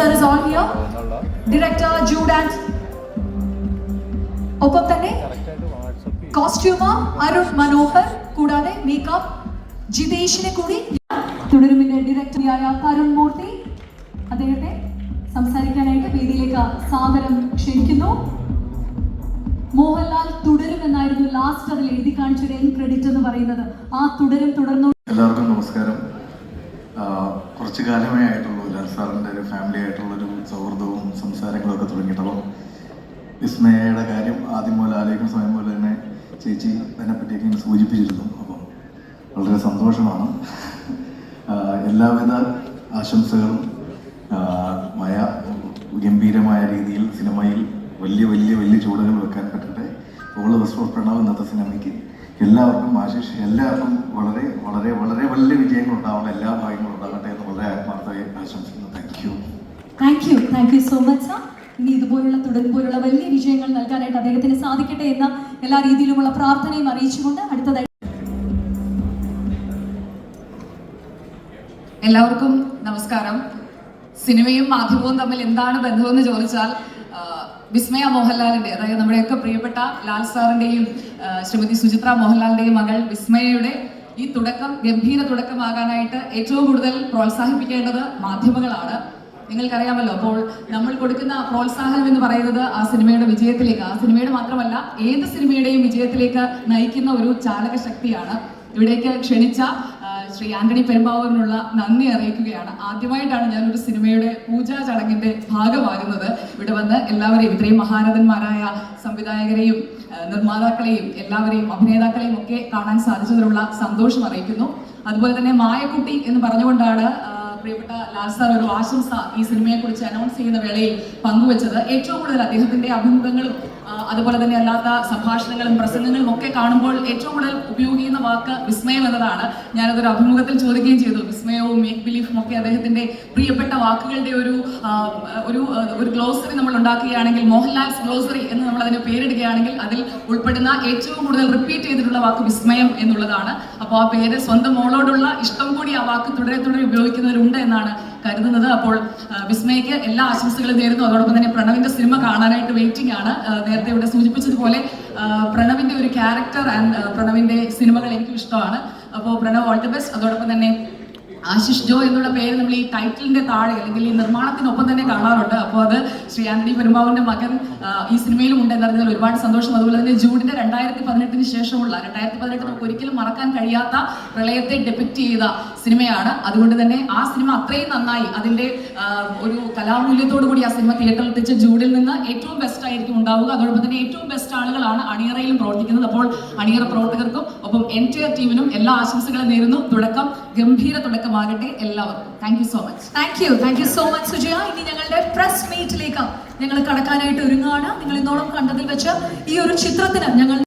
sir is all here. Director Jude and ഒപ്പം തന്നെ costumer Arun Manohar കൂടാതെ മേക്കപ്പ് ജിതേഷിനെ കൂടി തുടരുമിന്റെ ഡയറക്ടറായ തരുൺ മൂർത്തി അദ്ദേഹത്തെ സംസാരിക്കാനായിട്ട് വേദിയിലേക്ക് സാദരം ക്ഷണിക്കുന്നു. മോഹൻലാൽ തുടരും എന്നായിരുന്നു ലാസ്റ്റ് അതിൽ എഴുതി കാണിച്ചൊരു എൻ ക്രെഡിറ്റ് എന്ന് പറയുന്നത്. ആ തുടരും തുടർന്നു എല്ലാവർക്കും നമസ്കാരം. കുറച്ചു കാലമേ ആയിട്ടുള്ളൂ. ലാൽ സാറിന്റെ ഒരു ഫാമിലി ആയിട്ടുള്ളൊരു സൗഹൃദവും സംസാരങ്ങളൊക്കെ തുടങ്ങിയിട്ടുള്ളൂ. വിസ്മയയുടെ കാര്യം ആദ്യം പോലെ ആലോചിക്കുന്ന സമയം പോലെ തന്നെ ചേച്ചി അതിനെപ്പറ്റിയൊക്കെ ഇങ്ങനെ സൂചിപ്പിച്ചിരുന്നു. അപ്പം വളരെ സന്തോഷമാണ്. എല്ലാവിധ ആശംസകളും മയ ഗംഭീരമായ രീതിയിൽ സിനിമയിൽ വലിയ വലിയ വലിയ ചൂടുകൾ വെക്കാൻ പറ്റട്ടെ. ഓൾ ബസ് പ്രണവ് ഇന്നത്തെ സിനിമയ്ക്ക് എല്ലാവർക്കും ആശിഷ് എല്ലാവർക്കും വളരെ വളരെ വളരെ വലിയ വിജയങ്ങൾ ഉണ്ടാവണം എല്ലാ ഉണ്ടാകട്ടെ എന്ന് വളരെ ആത്മാർത്ഥമായി ആശംസിക്കുന്നു thank you thank you so much ഇനി ഇതുപോലുള്ള തുടർ പോലുള്ള വലിയ വിജയങ്ങൾ നൽകാനായിട്ട് അദ്ദേഹത്തിന് സാധിക്കട്ടെ എന്ന എല്ലാ രീതിയിലുമുള്ള പ്രാർത്ഥനയും അറിയിച്ചുകൊണ്ട് അടുത്തതായി എല്ലാവർക്കും നമസ്കാരം. സിനിമയും മാധ്യമവും തമ്മിൽ എന്താണ് ബന്ധമെന്ന് ചോദിച്ചാൽ വിസ്മയ മോഹൻലാലിന്റെ അതായത് നമ്മുടെയൊക്കെ പ്രിയപ്പെട്ട ലാൽ സാറിന്റെയും ശ്രീമതി സുചിത്ര മോഹൻലാലിന്റെയും മകൾ വിസ്മയയുടെ ഈ തുടക്കം ഗംഭീര തുടക്കമാകാനായിട്ട് ഏറ്റവും കൂടുതൽ പ്രോത്സാഹിപ്പിക്കേണ്ടത് മാധ്യമങ്ങളാണ്. നിങ്ങൾക്കറിയാമല്ലോ അപ്പോൾ നമ്മൾ കൊടുക്കുന്ന പ്രോത്സാഹനം എന്ന് പറയുന്നത് ആ സിനിമയുടെ വിജയത്തിലേക്ക് ആ സിനിമയുടെ മാത്രമല്ല ഏത് സിനിമയുടെയും വിജയത്തിലേക്ക് നയിക്കുന്ന ഒരു ചാലക ശക്തിയാണ്. ഇവിടേക്ക് ക്ഷണിച്ച ശ്രീ ആന്റണി പെരുമ്പാവൂരിനുള്ള നന്ദി അറിയിക്കുകയാണ്. ആദ്യമായിട്ടാണ് ഞാൻ ഒരു സിനിമയുടെ പൂജാ ചടങ്ങിന്റെ ഭാഗമാകുന്നത്. ഇവിടെ വന്ന് എല്ലാവരെയും ഇത്രയും മഹാരഥന്മാരായ സംവിധായകരെയും നിർമ്മാതാക്കളെയും എല്ലാവരെയും അഭിനേതാക്കളെയും ഒക്കെ കാണാൻ സാധിച്ചതിലുള്ള സന്തോഷം അറിയിക്കുന്നു. അതുപോലെ തന്നെ മായക്കുട്ടി എന്ന് പറഞ്ഞുകൊണ്ടാണ് പ്രിയപ്പെട്ട ലാൽ സാർ ഒരു ആശംസ ഈ സിനിമയെ കുറിച്ച് അനൗൺസ് ചെയ്യുന്ന വേളയിൽ പങ്കുവച്ചത് ഏറ്റവും കൂടുതൽ അദ്ദേഹത്തിന്റെ അഭിമുഖങ്ങളും അതുപോലെ തന്നെ അല്ലാത്ത സംഭാഷണങ്ങളും പ്രസംഗങ്ങളും ഒക്കെ കാണുമ്പോൾ ഏറ്റവും കൂടുതൽ ഉപയോഗിക്കുന്ന വാക്ക് വിസ്മയം എന്നതാണ്. ഞാനതൊരു അഭിമുഖത്തിൽ ചോദിക്കുകയും ചെയ്തു. വിസ്മയവും മേക്ക് ബിലീഫും ഒക്കെ അദ്ദേഹത്തിന്റെ പ്രിയപ്പെട്ട വാക്കുകളുടെ ഒരു ഒരു ഒരു ഗ്ലോസറി നമ്മൾ ഉണ്ടാക്കുകയാണെങ്കിൽ മോഹൻലാൽസ് ഗ്ലോസറി എന്ന് നമ്മൾ അതിന് പേരിടുകയാണെങ്കിൽ അതിൽ ഉൾപ്പെടുന്ന ഏറ്റവും കൂടുതൽ റിപ്പീറ്റ് ചെയ്തിട്ടുള്ള വാക്ക് വിസ്മയം എന്നുള്ളതാണ്. അപ്പോൾ ആ പേര് സ്വന്തം മോളോടുള്ള ഇഷ്ടം കൂടി ആ വാക്ക് തുടരെ തുടരെ ഉപയോഗിക്കുന്നവരുണ്ട് എന്നാണ് കരുതുന്നത്. അപ്പോൾ വിസ്മയ്ക്ക് എല്ലാ ആശംസകളും നേരുന്നു. അതോടൊപ്പം തന്നെ പ്രണവിന്റെ സിനിമ കാണാനായിട്ട് വെയിറ്റിംഗ് ആണ്. നേരത്തെ ഇവിടെ സൂചിപ്പിച്ചതുപോലെ പ്രണവിന്റെ ഒരു ക്യാരക്ടർ ആൻഡ് പ്രണവിന്റെ സിനിമകൾ എനിക്കും ഇഷ്ടമാണ് അപ്പോൾ പ്രണവ് ഓൾ ദി ബെസ്റ്റ് അതോടൊപ്പം തന്നെ ആശിഷ് ജോ എന്നുള്ള പേര് നമ്മൾ ഈ ടൈറ്റിലിന്റെ താഴെ അല്ലെങ്കിൽ ഈ നിർമ്മാണത്തിനൊപ്പം തന്നെ കാണാറുണ്ട്. അപ്പോൾ അത് ശ്രീ ആന്റണി പെരുമ്പാവിന്റെ മകൻ ഈ സിനിമയിലും ഉണ്ട് എന്നറിഞ്ഞാൽ ഒരുപാട് സന്തോഷം. അതുപോലെ തന്നെ ജൂഡിന്റെ രണ്ടായിരത്തി പതിനെട്ടിന് ശേഷമുള്ള രണ്ടായിരത്തി പതിനെട്ട് നമുക്ക് ഒരിക്കലും മറക്കാൻ കഴിയാത്ത പ്രളയത്തെ ഡെപിക്റ്റ് ചെയ്ത സിനിമയാണ്. അതുകൊണ്ട് തന്നെ ആ സിനിമ അത്രയും നന്നായി അതിന്റെ ഒരു കലാമൂല്യത്തോടു കൂടി ആ സിനിമ തിയേറ്ററിൽ എത്തിച്ച ജൂഡിൽ നിന്ന് ഏറ്റവും ബെസ്റ്റ് ആയിരിക്കും ഉണ്ടാവുക. അതോടൊപ്പം തന്നെ ഏറ്റവും ബെസ്റ്റ് ആളുകളാണ് അണിയറയിലും പ്രവർത്തിക്കുന്നത്. അപ്പോൾ അണിയറ പ്രവർത്തകർക്കും ഒപ്പം എന്റയർ ടീമിനും എല്ലാ ആശംസകളും നേരുന്നു. തുടക്കം ഗംഭീര തുടക്കമാകട്ടെ എല്ലാവർക്കും. Thank you so much thank you thank you so much Sujaya. ഇനി ഞങ്ങളുടെ പ്രസ് മീറ്റിലേക്ക് ഞങ്ങൾ കടക്കാനായിട്ട് ഒരുങ്ങാണ് നിങ്ങൾ ഇന്നോളം കണ്ടതിൽ വെച്ച് ഈ ഒരു ചിത്രത്തിന് ഞങ്ങൾ